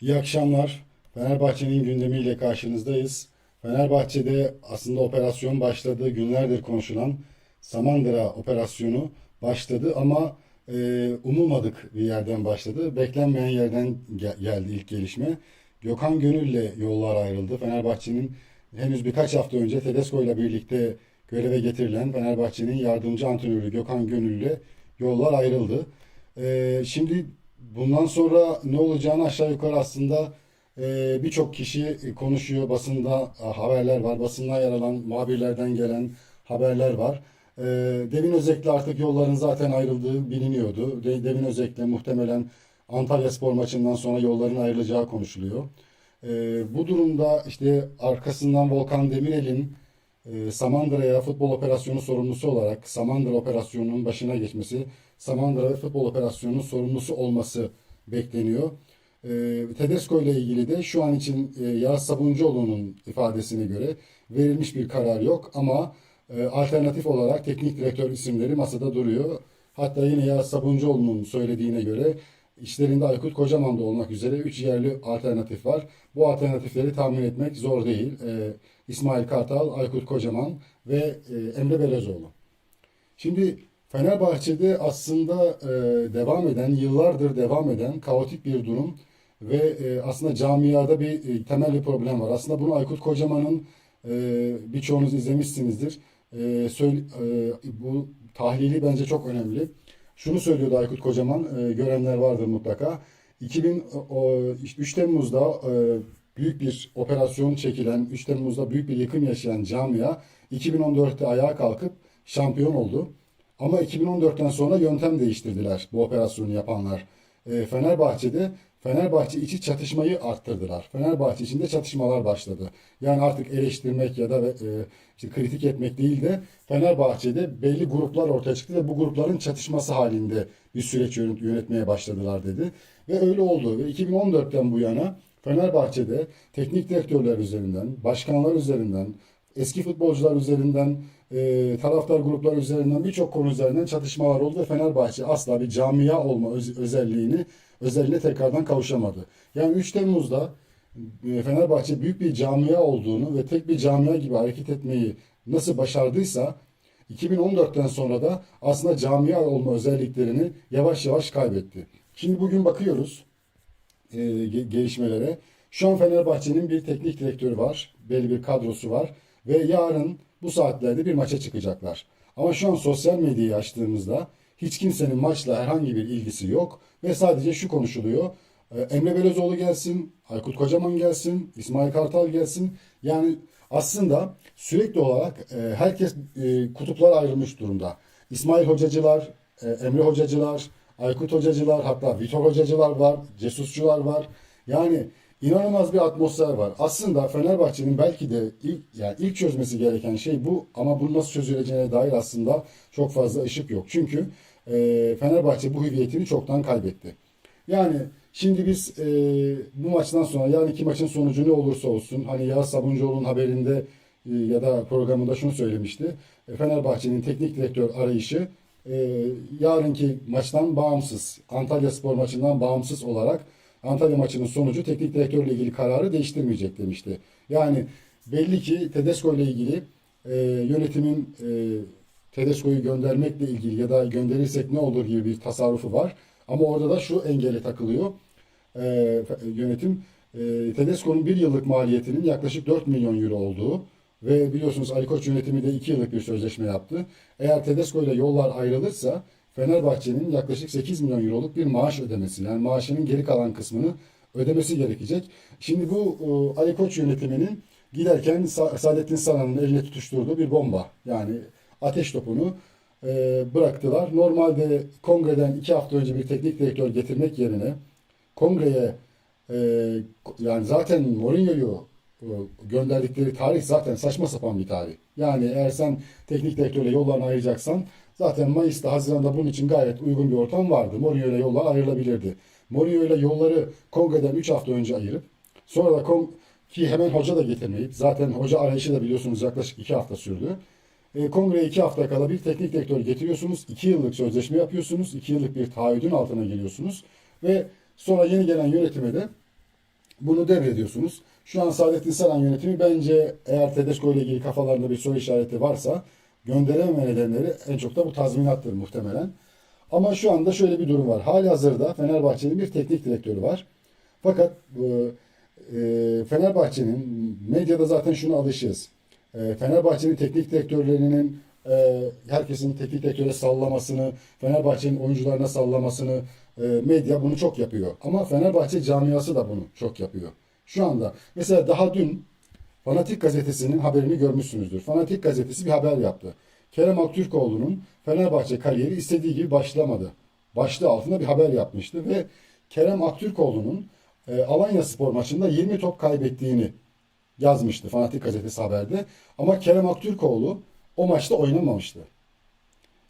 İyi akşamlar. Fenerbahçe'nin gündemiyle karşınızdayız. Fenerbahçe'de aslında operasyon başladı. Günlerdir konuşulan Samandıra operasyonu başladı ama e, umulmadık bir yerden başladı. Beklenmeyen yerden ge- geldi ilk gelişme. Gökhan Gönül'le yollar ayrıldı. Fenerbahçe'nin henüz birkaç hafta önce Tedesco ile birlikte göreve getirilen Fenerbahçe'nin yardımcı antrenörü Gökhan Gönül'le yollar ayrıldı. E, şimdi bundan sonra ne olacağını aşağı yukarı aslında e, birçok kişi konuşuyor. Basında e, haberler var. Basında yer alan muhabirlerden gelen haberler var. E, Devin Özek'le artık yolların zaten ayrıldığı biliniyordu. De- Devin Özek'le muhtemelen Antalyaspor maçından sonra yolların ayrılacağı konuşuluyor. E, bu durumda işte arkasından Volkan Demirel'in Samandıra'ya futbol operasyonu sorumlusu olarak Samandıra operasyonunun başına geçmesi, Samandıra futbol operasyonunun sorumlusu olması bekleniyor. E, Tedesco ile ilgili de şu an için e, Yağız Sabuncuoğlu'nun ifadesine göre verilmiş bir karar yok ama e, alternatif olarak teknik direktör isimleri masada duruyor. Hatta yine Yağız Sabuncuoğlu'nun söylediğine göre işlerinde Aykut Kocaman da olmak üzere 3 yerli alternatif var. Bu alternatifleri tahmin etmek zor değil. E, İsmail Kartal, Aykut Kocaman ve e, Emre Belezoğlu. Şimdi Fenerbahçe'de aslında e, devam eden, yıllardır devam eden kaotik bir durum ve e, aslında camiada bir temel bir problem var. Aslında bunu Aykut Kocaman'ın birçoğunuz izlemişsinizdir. E, bu tahlili bence çok önemli. Şunu söylüyordu Aykut Kocaman, görenler vardır mutlaka. 2003 Temmuz'da büyük bir operasyon çekilen, 3 Temmuz'da büyük bir yıkım yaşayan camia 2014'te ayağa kalkıp şampiyon oldu. Ama 2014'ten sonra yöntem değiştirdiler bu operasyonu yapanlar. E, Fenerbahçe'de Fenerbahçe içi çatışmayı arttırdılar. Fenerbahçe içinde çatışmalar başladı. Yani artık eleştirmek ya da e, işte kritik etmek değil de Fenerbahçe'de belli gruplar ortaya çıktı ve bu grupların çatışması halinde bir süreç yönet- yönetmeye başladılar dedi. Ve öyle oldu. Ve 2014'ten bu yana Fenerbahçe'de teknik direktörler üzerinden, başkanlar üzerinden, eski futbolcular üzerinden, e, taraftar grupları üzerinden birçok konu üzerinden çatışmalar oldu ve Fenerbahçe asla bir camia olma öz- özelliğini özelliğine tekrardan kavuşamadı. Yani 3 Temmuz'da e, Fenerbahçe büyük bir camia olduğunu ve tek bir camia gibi hareket etmeyi nasıl başardıysa 2014'ten sonra da aslında camia olma özelliklerini yavaş yavaş kaybetti. Şimdi bugün bakıyoruz e, ge- gelişmelere. Şu an Fenerbahçe'nin bir teknik direktörü var, belli bir kadrosu var ve yarın bu saatlerde bir maça çıkacaklar. Ama şu an sosyal medyayı açtığımızda hiç kimsenin maçla herhangi bir ilgisi yok ve sadece şu konuşuluyor. E, Emre Belözoğlu gelsin, Aykut Kocaman gelsin, İsmail Kartal gelsin. Yani aslında sürekli olarak e, herkes e, kutuplara ayrılmış durumda. İsmail Hocacılar, Emre Hocacılar, Aykut Hocacılar, hatta Vitor Hocacılar var, Cesusçular var. Yani inanılmaz bir atmosfer var. Aslında Fenerbahçe'nin belki de ilk yani ilk çözmesi gereken şey bu ama bunu nasıl çözüleceğine dair aslında çok fazla ışık yok. Çünkü e, Fenerbahçe bu hüviyetini çoktan kaybetti. Yani şimdi biz e, bu maçtan sonra yani iki maçın sonucu ne olursa olsun hani Yağız Sabuncuoğlu'nun haberinde e, ya da programında şunu söylemişti. E, Fenerbahçe'nin teknik direktör arayışı e, yarınki maçtan bağımsız, Antalya Spor maçından bağımsız olarak Antalya maçının sonucu teknik direktörle ilgili kararı değiştirmeyecek demişti. Yani belli ki Tedesco ile ilgili e, yönetimin e, Tedesco'yu göndermekle ilgili ya da gönderirsek ne olur gibi bir tasarrufu var. Ama orada da şu engele takılıyor. E, yönetim e, Tedesco'nun bir yıllık maliyetinin yaklaşık 4 milyon euro olduğu ve biliyorsunuz Ali Koç yönetimi de 2 yıllık bir sözleşme yaptı. Eğer Tedesco ile yollar ayrılırsa Fenerbahçe'nin yaklaşık 8 milyon euroluk bir maaş ödemesi yani maaşının geri kalan kısmını ödemesi gerekecek. Şimdi bu e, Ali Koç yönetiminin giderken Sa- Saadettin Saran'ın eline tutuşturduğu bir bomba. Yani ateş topunu e, bıraktılar. Normalde kongreden iki hafta önce bir teknik direktör getirmek yerine kongreye e, yani zaten Mourinho'yu gönderdikleri tarih zaten saçma sapan bir tarih. Yani eğer sen teknik direktörle yollarını ayıracaksan zaten Mayıs'ta, Haziran'da bunun için gayet uygun bir ortam vardı. Mourinho ile yollar ayrılabilirdi. Mourinho ile yolları kongreden 3 hafta önce ayırıp sonra da kon ki hemen hoca da getirmeyip zaten hoca arayışı da biliyorsunuz yaklaşık 2 hafta sürdü. E, kongreye 2 hafta kala bir teknik direktör getiriyorsunuz. 2 yıllık sözleşme yapıyorsunuz. 2 yıllık bir taahhüdün altına geliyorsunuz. Ve sonra yeni gelen yönetime de Bunu devrediyorsunuz. Şu an Saadettin Saran yönetimi bence eğer Tedesco ile ilgili kafalarında bir soru işareti varsa gönderememe nedenleri en çok da bu tazminattır muhtemelen. Ama şu anda şöyle bir durum var. Hali hazırda Fenerbahçe'nin bir teknik direktörü var. Fakat e, Fenerbahçe'nin medyada zaten şuna alışığız. E, Fenerbahçe'nin teknik direktörlerinin e, herkesin teknik direktöre sallamasını, Fenerbahçe'nin oyuncularına sallamasını e, medya bunu çok yapıyor. Ama Fenerbahçe camiası da bunu çok yapıyor. Şu anda mesela daha dün Fanatik gazetesinin haberini görmüşsünüzdür. Fanatik gazetesi bir haber yaptı. Kerem Aktürkoğlu'nun Fenerbahçe kariyeri istediği gibi başlamadı. Başlığı altında bir haber yapmıştı ve Kerem Aktürkoğlu'nun e, Alanya Spor maçında 20 top kaybettiğini yazmıştı Fanatik gazetesi haberde. Ama Kerem Aktürkoğlu o maçta oynamamıştı.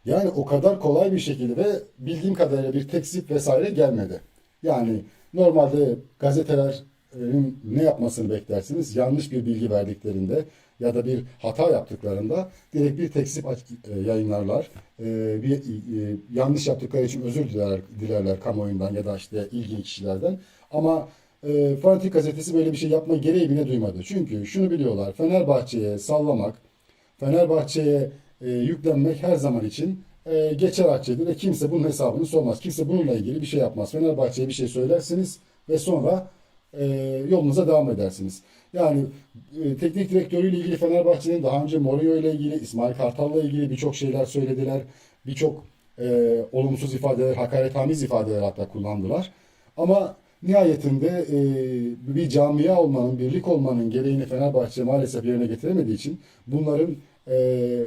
Yani o kadar kolay bir şekilde ve bildiğim kadarıyla bir teksip vesaire gelmedi. Yani normalde gazetelerin ne yapmasını beklersiniz? Yanlış bir bilgi verdiklerinde ya da bir hata yaptıklarında direkt bir teksip aç- e, yayınlarlar. E, Bir e, yanlış yaptıkları için özür diler, dilerler kamuoyundan ya da işte ilgili kişilerden. Ama Fanatik gazetesi böyle bir şey yapma gereği bile duymadı. Çünkü şunu biliyorlar. Fenerbahçe'ye sallamak, Fenerbahçe'ye yüklenmek her zaman için geçer akçedir ve kimse bunun hesabını sormaz. Kimse bununla ilgili bir şey yapmaz. Fenerbahçe'ye bir şey söylersiniz ve sonra e, yolunuza devam edersiniz. Yani e, teknik direktörüyle ilgili Fenerbahçe'nin daha önce Mourinho ile ilgili, İsmail Kartal'la ilgili birçok şeyler söylediler. Birçok e, olumsuz ifadeler, hakaretamiz ifadeler hatta kullandılar. Ama nihayetinde e, bir camia olmanın, birlik olmanın gereğini Fenerbahçe maalesef yerine getiremediği için bunların e,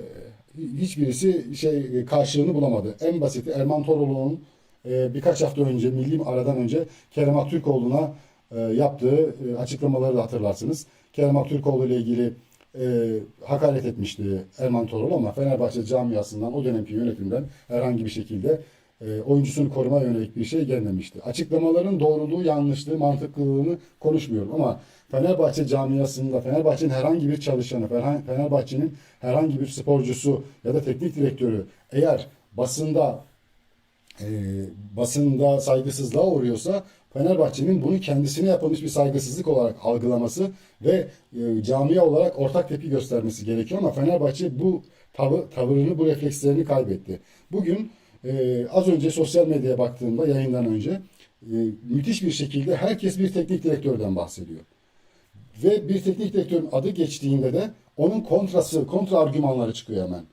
hiçbirisi şey karşılığını bulamadı. En basiti Erman Toroğlu'nun e, birkaç hafta önce milli aradan önce Kerem Aktürkoğlu'na yaptığı e, açıklamaları da hatırlarsınız. Kerem Aktürkoğlu ile ilgili e, hakaret etmişti Erman Toroğlu ama Fenerbahçe camiasından o dönemki yönetimden herhangi bir şekilde e, oyuncusunu koruma yönelik bir şey gelmemişti. Açıklamaların doğruluğu, yanlışlığı, mantıklılığını konuşmuyorum ama Fenerbahçe camiasında Fenerbahçe'nin herhangi bir çalışanı, Fenerbahçe'nin herhangi bir sporcusu ya da teknik direktörü eğer basında e, basında saygısızlığa uğruyorsa Fenerbahçe'nin bunu kendisine yapılmış bir saygısızlık olarak algılaması ve e, camia olarak ortak tepki göstermesi gerekiyor ama Fenerbahçe bu tavı, tavırını, bu reflekslerini kaybetti. Bugün e, az önce sosyal medyaya baktığımda yayından önce e, müthiş bir şekilde herkes bir teknik direktörden bahsediyor. Ve bir teknik direktörün adı geçtiğinde de onun kontrası, kontra argümanları çıkıyor hemen.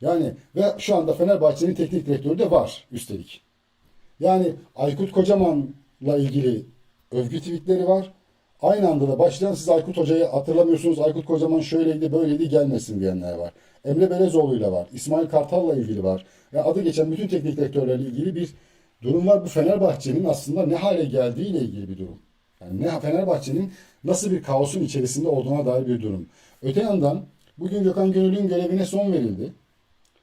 Yani ve şu anda Fenerbahçe'nin teknik direktörü de var üstelik. Yani Aykut Kocaman'la ilgili övgü tweetleri var. Aynı anda da başlayan siz Aykut Hoca'yı hatırlamıyorsunuz. Aykut Kocaman şöyleydi böyleydi gelmesin diyenler var. Emre Belezoğlu'yla var. İsmail Kartal'la ilgili var. Yani adı geçen bütün teknik direktörlerle ilgili bir durum var. Bu Fenerbahçe'nin aslında ne hale geldiğiyle ilgili bir durum. Yani ne Fenerbahçe'nin nasıl bir kaosun içerisinde olduğuna dair bir durum. Öte yandan bugün Gökhan Gönül'ün görevine son verildi.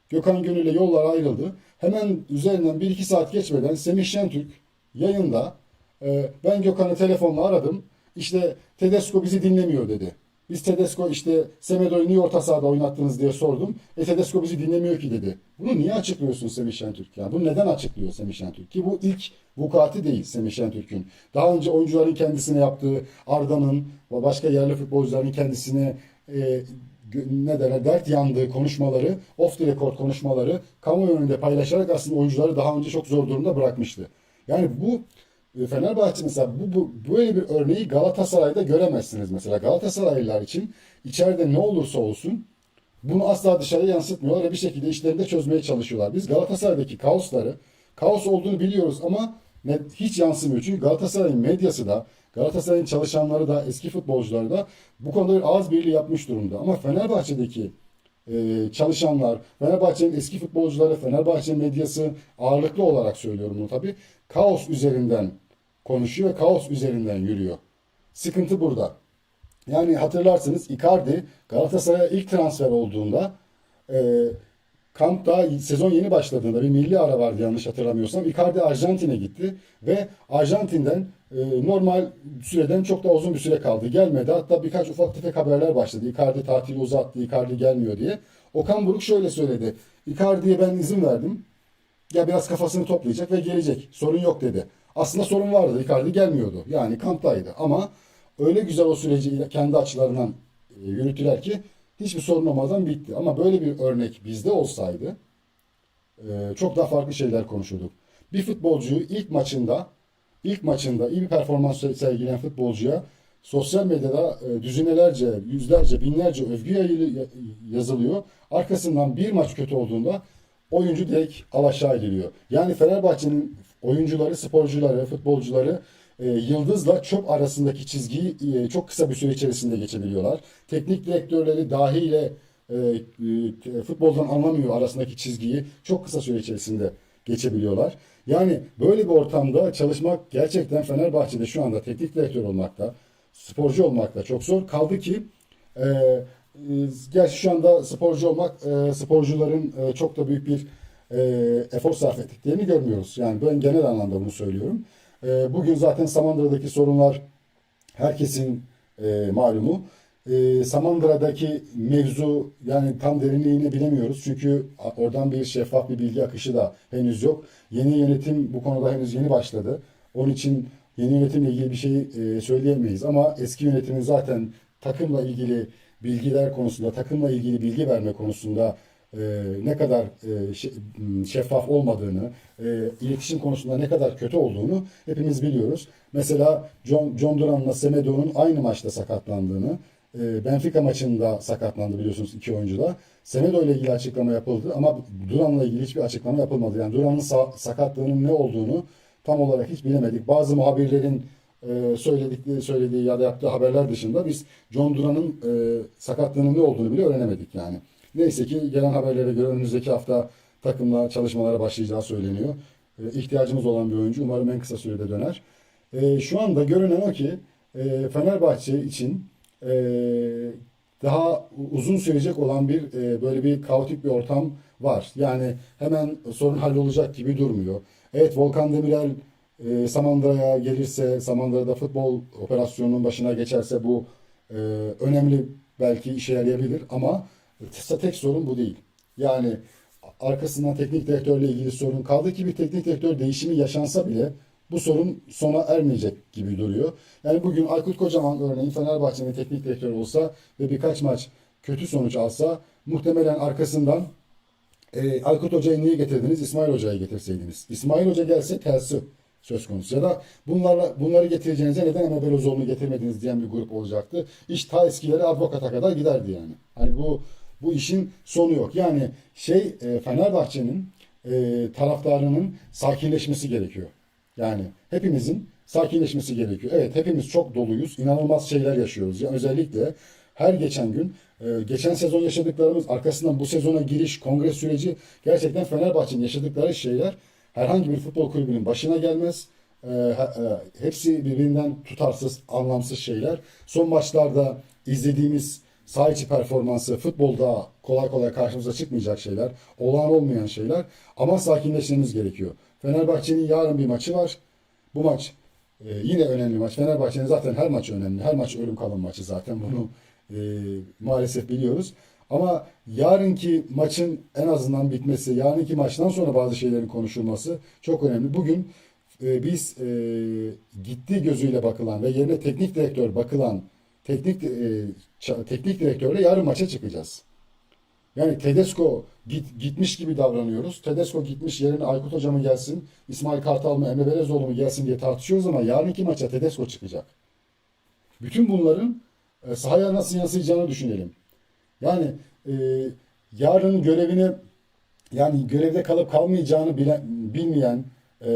Gökhan Gönül'le yollar ayrıldı. Hemen üzerinden 1-2 saat geçmeden Semih Şentürk yayında e, ben Gökhan'ı telefonla aradım. İşte Tedesco bizi dinlemiyor dedi. Biz Tedesco işte Semedo'yu niye orta sahada oynattınız diye sordum. E Tedesco bizi dinlemiyor ki dedi. Bunu niye açıklıyorsun Semih Şentürk? Yani bunu neden açıklıyor Semih Şentürk? Ki bu ilk vukuatı değil Semih Şentürk'ün. Daha önce oyuncuların kendisine yaptığı Arda'nın ve başka yerli futbolcuların kendisine e, ne derler dert yandığı konuşmaları, off the record konuşmaları kamuoyu önünde paylaşarak aslında oyuncuları daha önce çok zor durumda bırakmıştı. Yani bu Fenerbahçe mesela bu, bu böyle bir örneği Galatasaray'da göremezsiniz mesela. Galatasaraylılar için içeride ne olursa olsun bunu asla dışarıya yansıtmıyorlar ve bir şekilde işlerinde çözmeye çalışıyorlar. Biz Galatasaray'daki kaosları, kaos olduğunu biliyoruz ama hiç yansımıyor. Çünkü Galatasaray'ın medyası da, Galatasaray'ın çalışanları da, eski futbolcuları da bu konuda bir ağız birliği yapmış durumda. Ama Fenerbahçe'deki e, çalışanlar, Fenerbahçe'nin eski futbolcuları, Fenerbahçe medyası ağırlıklı olarak söylüyorum bunu tabii. Kaos üzerinden konuşuyor ve kaos üzerinden yürüyor. Sıkıntı burada. Yani hatırlarsınız Icardi Galatasaray'a ilk transfer olduğunda e, kamp daha sezon yeni başladığında bir milli ara vardı yanlış hatırlamıyorsam. Icardi Arjantin'e gitti ve Arjantin'den e, normal süreden çok da uzun bir süre kaldı. Gelmedi. Hatta birkaç ufak tefek haberler başladı. Icardi tatili uzattı, Icardi gelmiyor diye. Okan Buruk şöyle söyledi. Icardi'ye ben izin verdim. Ya biraz kafasını toplayacak ve gelecek. Sorun yok dedi. Aslında sorun vardı. Icardi gelmiyordu. Yani kamptaydı. Ama öyle güzel o süreci kendi açılarından e, yürüttüler ki hiçbir sorun olmadan bitti. Ama böyle bir örnek bizde olsaydı e, çok daha farklı şeyler konuşurduk. Bir futbolcuyu ilk maçında ilk maçında iyi bir performans sergileyen futbolcuya sosyal medyada e, düzinelerce, yüzlerce, binlerce övgü yazılıyor. Arkasından bir maç kötü olduğunda oyuncu direkt alaşağı ediliyor. Yani Fenerbahçe'nin oyuncuları, sporcuları, futbolcuları e, yıldızla çöp arasındaki çizgiyi e, çok kısa bir süre içerisinde geçebiliyorlar. Teknik direktörleri dahiyle e, e, futboldan anlamıyor arasındaki çizgiyi çok kısa süre içerisinde geçebiliyorlar. Yani böyle bir ortamda çalışmak gerçekten Fenerbahçe'de şu anda teknik direktör olmakta, sporcu olmakta çok zor. Kaldı ki e, e, gerçi şu anda sporcu olmak e, sporcuların e, çok da büyük bir e, efor sarf ettiklerini görmüyoruz. Yani ben genel anlamda bunu söylüyorum. E, bugün zaten Samandıra'daki sorunlar herkesin e, malumu. E, Samandıra'daki mevzu yani tam derinliğini bilemiyoruz. Çünkü oradan bir şeffaf bir bilgi akışı da henüz yok. Yeni yönetim bu konuda henüz yeni başladı. Onun için yeni yönetimle ilgili bir şey e, söyleyemeyiz. Ama eski yönetimin zaten takımla ilgili bilgiler konusunda, takımla ilgili bilgi verme konusunda e, ne kadar e, şeffaf olmadığını, e, iletişim konusunda ne kadar kötü olduğunu hepimiz biliyoruz. Mesela John, John Duran'la Semedo'nun aynı maçta sakatlandığını, e, Benfica maçında sakatlandı biliyorsunuz iki oyuncu da. Semedo ile ilgili açıklama yapıldı ama Duran'la ilgili hiçbir açıklama yapılmadı. Yani Duran'ın sa- sakatlığının ne olduğunu tam olarak hiç bilemedik. Bazı muhabirlerin e, söyledikleri, söylediği ya da yaptığı haberler dışında biz John Duran'ın e, sakatlığının ne olduğunu bile öğrenemedik yani. Neyse ki gelen haberlere göre önümüzdeki hafta takımla çalışmalara başlayacağı söyleniyor. E, ihtiyacımız olan bir oyuncu. Umarım en kısa sürede döner. E, şu anda görünen o ki e, Fenerbahçe için e, daha uzun sürecek olan bir e, böyle bir kaotik bir ortam var. Yani hemen sorun hallolacak gibi durmuyor. Evet Volkan Demirel e, Samandıra'ya gelirse, Samandıra'da futbol operasyonunun başına geçerse bu e, önemli belki işe yarayabilir ama tek, sorun bu değil. Yani arkasından teknik direktörle ilgili sorun kaldı ki bir teknik direktör değişimi yaşansa bile bu sorun sona ermeyecek gibi duruyor. Yani bugün Aykut Kocaman örneğin Fenerbahçe'nin teknik direktörü olsa ve birkaç maç kötü sonuç alsa muhtemelen arkasından e, Aykut Hoca'yı niye getirdiniz? İsmail Hoca'yı getirseydiniz. İsmail Hoca gelse tersi söz konusu. Ya da bunlarla bunları getireceğinize neden Emre Belözoğlu'nu getirmediniz diyen bir grup olacaktı. İş ta eskileri advokata kadar giderdi yani. Hani bu bu işin sonu yok. Yani şey e, Fenerbahçe'nin e, taraftarının sakinleşmesi gerekiyor. Yani hepimizin sakinleşmesi gerekiyor. Evet hepimiz çok doluyuz. İnanılmaz şeyler yaşıyoruz. Ya özellikle her geçen gün e, geçen sezon yaşadıklarımız arkasından bu sezona giriş kongre süreci gerçekten Fenerbahçe'nin yaşadıkları şeyler herhangi bir futbol kulübünün başına gelmez. E, e, hepsi birbirinden tutarsız, anlamsız şeyler. Son maçlarda izlediğimiz saha içi performansı futbolda kolay kolay karşımıza çıkmayacak şeyler, olağan olmayan şeyler ama sakinleşmemiz gerekiyor. Fenerbahçe'nin yarın bir maçı var. Bu maç e, yine önemli maç. Fenerbahçe'nin zaten her maç önemli. Her maç ölüm kalım maçı zaten bunu e, maalesef biliyoruz. Ama yarınki maçın en azından bitmesi, yarınki maçtan sonra bazı şeylerin konuşulması çok önemli. Bugün e, biz e, gitti gözüyle bakılan ve yerine teknik direktör bakılan teknik e, teknik direktörle yarın maça çıkacağız. Yani Tedesco git, gitmiş gibi davranıyoruz. Tedesco gitmiş yerine Aykut Hoca mı gelsin, İsmail Kartal mı, Emre Belezoğlu mu gelsin diye tartışıyoruz ama yarınki maça Tedesco çıkacak. Bütün bunların e, sahaya nasıl yansıyacağını düşünelim. Yani e, yarın görevini yani görevde kalıp kalmayacağını bilen, bilmeyen, e,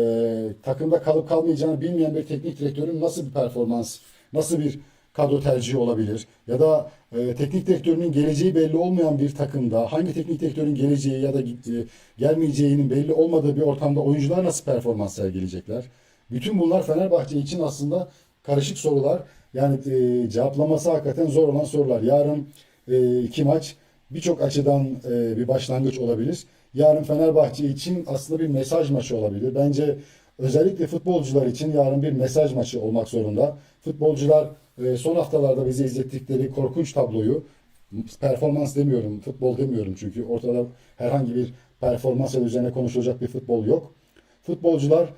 takımda kalıp kalmayacağını bilmeyen bir teknik direktörün nasıl bir performans, nasıl bir kadro tercihi olabilir? Ya da e, teknik direktörünün geleceği belli olmayan bir takımda hangi teknik direktörün geleceği ya da e, gelmeyeceğinin belli olmadığı bir ortamda oyuncular nasıl performans sergileyecekler? Bütün bunlar Fenerbahçe için aslında karışık sorular. Yani e, cevaplaması hakikaten zor olan sorular. Yarın e, iki maç birçok açıdan e, bir başlangıç olabilir. Yarın Fenerbahçe için aslında bir mesaj maçı olabilir. Bence özellikle futbolcular için yarın bir mesaj maçı olmak zorunda. Futbolcular e, son haftalarda bize izlettikleri korkunç tabloyu performans demiyorum, futbol demiyorum çünkü ortada herhangi bir performans üzerine konuşulacak bir futbol yok. Futbolcular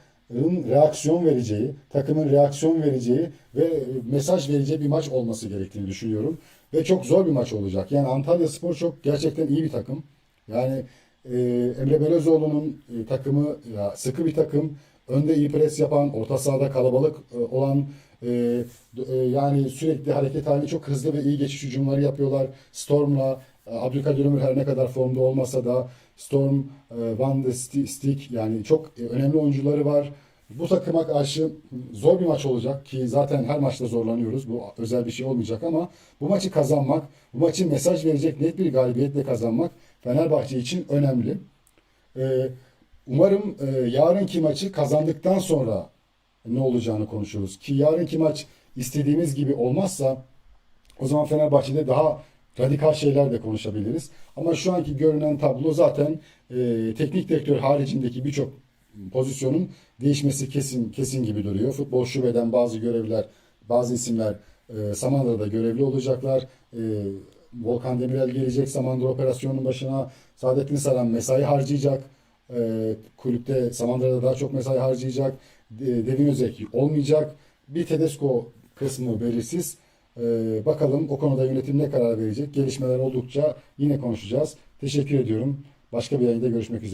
reaksiyon vereceği, takımın reaksiyon vereceği ve mesaj vereceği bir maç olması gerektiğini düşünüyorum. Ve çok zor bir maç olacak. Yani Antalya Spor çok gerçekten iyi bir takım. Yani e, Emre Belözoğlu'nun e, takımı ya, sıkı bir takım. Önde iyi pres yapan, orta sahada kalabalık e, olan e, e, yani sürekli hareket halinde çok hızlı ve iyi geçiş hücumları yapıyorlar. Storm'la e, Abdülkadir Ömür her ne kadar formda olmasa da Storm, e, Van de Sti- Stick yani çok önemli oyuncuları var. Bu takıma karşı zor bir maç olacak ki zaten her maçta zorlanıyoruz. Bu özel bir şey olmayacak ama bu maçı kazanmak, bu maçı mesaj verecek net bir galibiyetle kazanmak Fenerbahçe için önemli. Ee, umarım e, yarınki maçı kazandıktan sonra ne olacağını konuşuruz. Ki yarınki maç istediğimiz gibi olmazsa o zaman Fenerbahçe'de daha radikal şeyler de konuşabiliriz. Ama şu anki görünen tablo zaten e, teknik direktör haricindeki birçok pozisyonun değişmesi kesin kesin gibi duruyor. Futbol şubeden bazı görevler, bazı isimler e, Samandıra'da görevli olacaklar. E, Volkan Demirel gelecek Samandıra operasyonunun başına. Saadettin Saran mesai harcayacak. E, kulüpte Samandıra'da daha çok mesai harcayacak. De, Devin Özek olmayacak. Bir Tedesco kısmı belirsiz. E, bakalım o konuda yönetim ne karar verecek? Gelişmeler oldukça yine konuşacağız. Teşekkür ediyorum. Başka bir yayında görüşmek üzere.